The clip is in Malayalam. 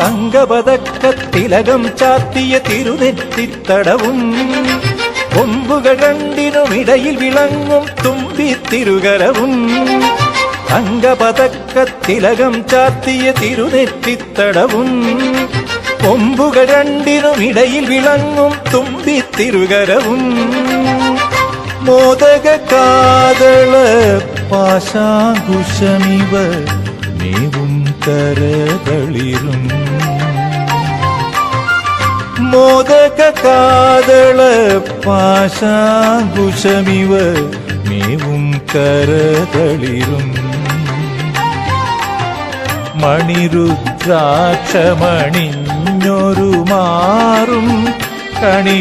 തങ്കപതക്കത്തിലകം ചാത്തിയ തിരുനെറ്റിത്തടവും കൊമ്പുകൾ രണ്ടിനുമിടയിൽ വിളങ്ങും തുമ്പിത്തിരുകരവും തങ്കപതക്കത്തിലകം ചാത്തിയ തിരുനെറ്റിത്തടവും കൊമ്പുകൾ രണ്ടിനുമിടയിൽ വിളങ്ങും തുമ്പിത്തിരുകരവും മോദക കാതള പാശാങ്കുശമിവ നീവും കരതളിരും മോദക കാതള പാശാങ്കുശമിവ മേവും കരതളിരും. മണിരുദ്രാക്ഷമണിഞ്ഞൊരു മാറും കണി